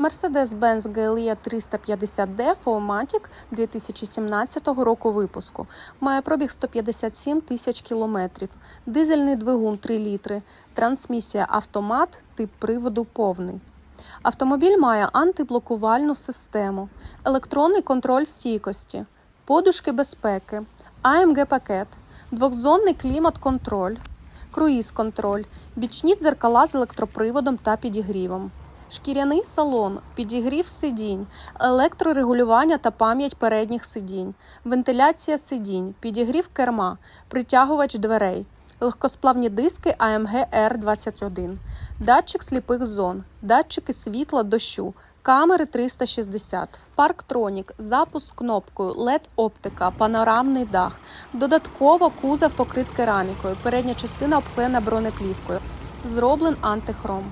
Mercedes-Benz GLE 350D Fomatic 2017 року випуску. Має пробіг 157 тисяч кілометрів. Дизельний двигун 3 літри. Трансмісія автомат, тип приводу повний. Автомобіль має антиблокувальну систему, електронний контроль стійкості, подушки безпеки, АМГ-пакет, двохзонний клімат-контроль, круїз-контроль, бічні дзеркала з електроприводом та підігрівом. Шкіряний салон, підігрів сидінь, електрорегулювання та пам'ять передніх сидінь, вентиляція сидінь, підігрів керма, притягувач дверей, легкосплавні диски AMG R21, датчик сліпих зон, датчики світла дощу, камери 360, парктронік, запуск кнопкою, LED-оптика, панорамний дах, додатково кузов покрит керамікою, передня частина обклеєна бронеплівкою, зроблен антихром.